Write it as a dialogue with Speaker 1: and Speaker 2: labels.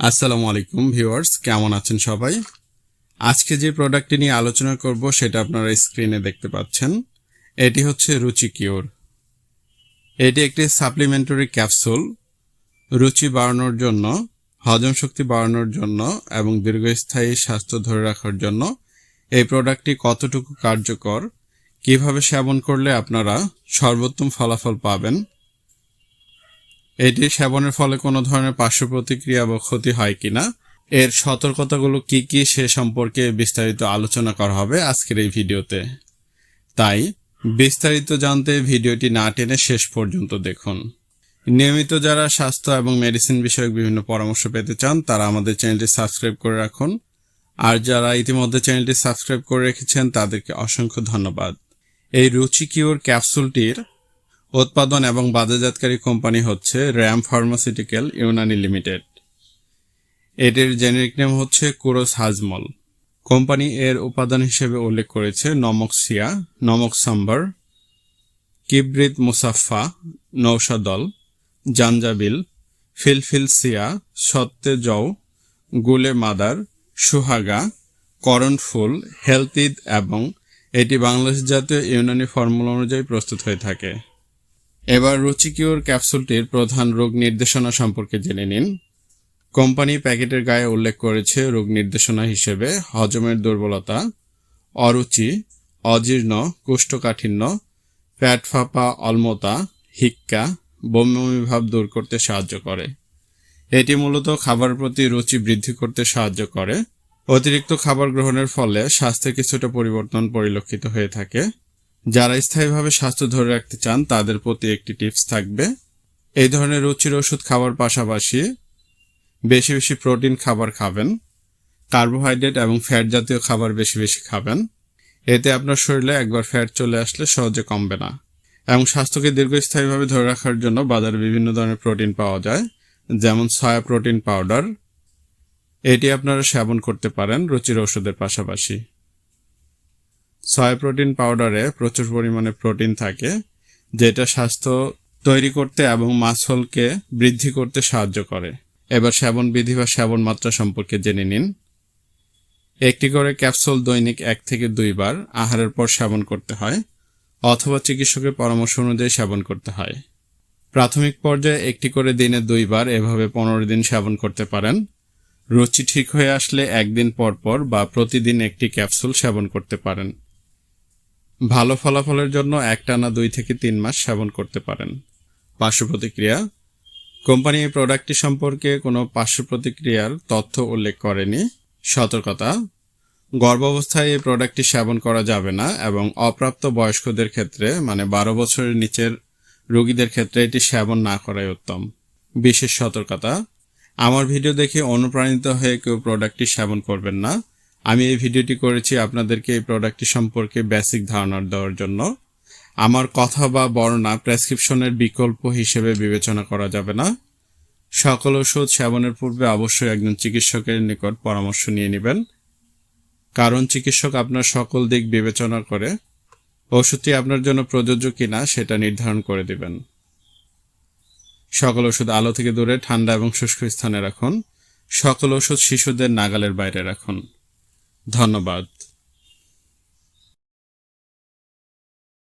Speaker 1: আসসালামু আলাইকুম, ভিউয়ার্স, কেমন আছেন সবাই? আজকে যে প্রোডাক্টটি নিয়ে আলোচনা করব, সেটা আপনারা স্ক্রিনে দেখতে পাচ্ছেন। এটি হচ্ছে রুচি কিওর। এটি একটি সাপ্লিমেন্টারি ক্যাপসুল। রুচি বাড়ানোর জন্য, হজম শক্তি বাড়ানোর জন্য এবং দীর্ঘস্থায়ী স্বাস্থ্য ধরে রাখার জন্য এই প্রোডাক্টটি কতটুকু কার্যকর, কীভাবে সেবন করলে আপনারা সর্বোত্তম ফলাফল পাবেন এটি সেবনের ফলে কোনো ধরনের পার্শ্ব প্রতিক্রিয়া বা ক্ষতি হয় কিনা? এর সতর্কতাগুলো কি কি সে সম্পর্কে বিস্তারিত আলোচনা করা হবে আজকের এই ভিডিওতে। তাই, বিস্তারিত জানতে ভিডিওটি না টেনে শেষ পর্যন্ত দেখুন। নিয়মিত যারা স্বাস্থ্য এবং মেডিসিন বিষয়ক বিভিন্ন পরামর্শ পেতে চান, তারা আমাদের চ্যানেলটি সাবস্ক্রাইব করে রাখুন। আর যারা ইতিমধ্যে চ্যানেলটি সাবস্ক্রাইব করে রেখেছেন, তাদেরকে অসংখ্য ধন্যবাদ। এই রুচি কিওর ক্যাপসুলটির উৎপাদন এবং বাজারজাতকারী কোম্পানি হচ্ছে র্যাম ফার্মাসিউটিক্যাল ইউনানি লিমিটেড। এটির জেনেরিক নেম হচ্ছে কুরোস হাজমল। কোম্পানি এর উপাদান হিসেবে উল্লেখ করেছে নমক সিয়া, নমক সাম্বার, কিবরিত মুসাফা নৌসাদল জাঞ্জাবিল, ফিলফিল সিয়া সত্তে জও, গুলে মাদার, সুহাগা করণফুল হেলথিদ এবং এটি বাংলাদেশ জাতীয় ইউনানি ফর্মুলা অনুযায়ী প্রস্তুত হয়ে থাকে। এবার রুচিকিওর ক্যাপসুলটির প্রধান রোগ নির্দেশনা সম্পর্কে জেনে নিন। কোম্পানি প্যাকেটের গায়ে উল্লেখ করেছে রোগ নির্দেশনা হিসেবে হজমের দুর্বলতা, অরুচি, অজীর্ণ, কোষ্ঠকাঠিন্য প্যাট ফাঁপা, অলমতা, হিক্কা বমি ভাব দূর করতে সাহায্য করে। এটি মূলত খাবার প্রতি রুচি বৃদ্ধি করতে সাহায্য করে। অতিরিক্ত খাবার গ্রহণের ফলে স্বাস্থ্যে কিছুটা পরিবর্তন পরিলক্ষিত হয়ে থাকে। যারা স্থায়ীভাবে স্বাস্থ্য ধরে রাখতে চান, তাদের প্রতি একটি টিপস থাকবে। এই ধরনের রুচির ওষুধ খাওয়ার পাশাপাশি বেশি বেশি প্রোটিন খাবার খাবেন, কার্বোহাইড্রেট এবং ফ্যাট জাতীয় খাবার বেশি বেশি খাবেন। এতে আপনার শরীরে একবার ফ্যাট চলে আসলে সহজে কমবে না। এবং স্বাস্থ্যকে দীর্ঘস্থায়ীভাবে ধরে রাখার জন্য বাজারে বিভিন্ন ধরনের প্রোটিন পাওয়া যায়, যেমন সয়া প্রোটিন পাউডার। এটি আপনারা সেবন করতে পারেন রুচির ওষুধের পাশাপাশি। সয়া প্রোটিন পাউডারে প্রচুর পরিমাণে প্রোটিন থাকে, যেটা স্বাস্থ্য তৈরি করতে এবং মাসলকে বৃদ্ধি করতে সাহায্য করে। এবার সেবন বিধি বা সেবন মাত্রা সম্পর্কে জেনে নিন। একটি করে ক্যাপসুল দৈনিক এক থেকে দুইবার আহারের পর সেবন করতে হয়, অথবা চিকিৎসকের পরামর্শ অনুযায়ী সেবন করতে হয়। প্রাথমিক পর্যায়ে একটি করে দিনে দুইবার এভাবে পনেরো দিন সেবন করতে পারেন। রুচি ঠিক হয়ে আসলে একদিন পর পর বা প্রতিদিন একটি ক্যাপসুল সেবন করতে পারেন। ভালো ফলাফলের জন্য একটানা দুই থেকে তিন মাস সেবন করতে পারেন। পার্শ্ব প্রতিক্রিয়া? কোম্পানি এই প্রোডাক্টটি সম্পর্কে কোনো পার্শ্ব প্রতিক্রিয়ার তথ্য উল্লেখ করেনি। সতর্কতা? গর্ভাবস্থায় এই প্রোডাক্টটি সেবন করা যাবে না এবং অপ্রাপ্ত বয়স্কদের ক্ষেত্রে মানে বারো বছরের নিচের রোগীদের ক্ষেত্রে এটি সেবন না করাই উত্তম। বিশেষ সতর্কতা? আমার ভিডিও দেখে অনুপ্রাণিত হয়ে কেউ প্রোডাক্টটি সেবন করবেন না। আমি এই ভিডিওটি করেছি আপনাদেরকে এই প্রোডাক্টটি সম্পর্কে বেসিক ধারণা দেওয়ার জন্য। আমার কথা বা বর্ণনা প্রেসক্রিপশনের বিকল্প হিসেবে বিবেচনা করা যাবে না। সকল ওষুধ সেবনের পূর্বে অবশ্যই একজন চিকিৎসকের নিকট পরামর্শ নিয়ে নেবেন। কারণ চিকিৎসক আপনার সকল দিক বিবেচনা করে ওষুধটি আপনার জন্য প্রযোজ্য কিনা সেটা নির্ধারণ করে দিবেন। সকল ওষুধ আলো থেকে দূরে, ঠান্ডা এবং শুষ্ক স্থানে রাখুন। সকল ওষুধ শিশুদের নাগালের বাইরে রাখুন। ধন্যবাদ।